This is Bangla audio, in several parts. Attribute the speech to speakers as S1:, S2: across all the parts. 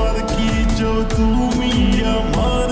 S1: আর কি যো তুমি আমার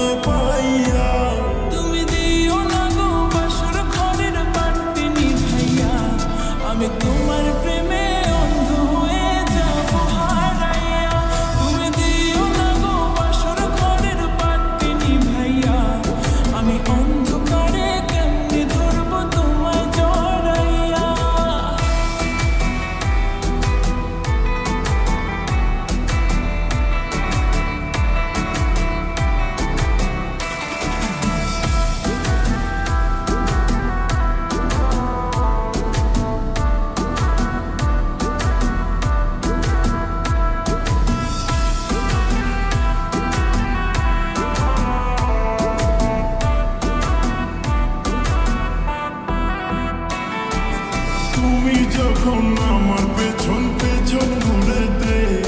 S2: তুমি
S1: যখন আমার পেছন পেছন ঘুরেতে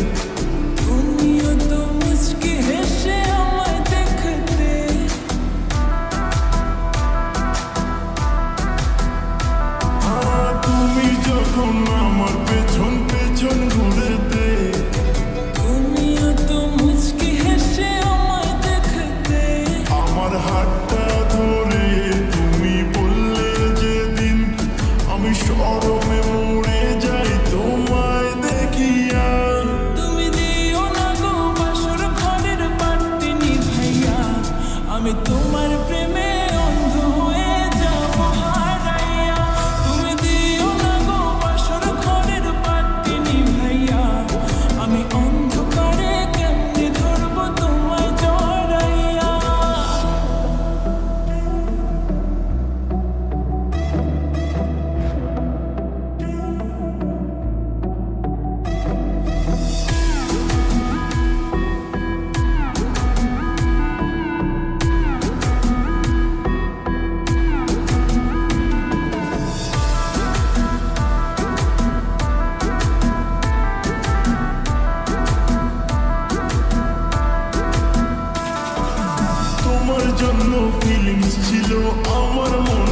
S1: জন্য ফিলিংস ছিল আমার মন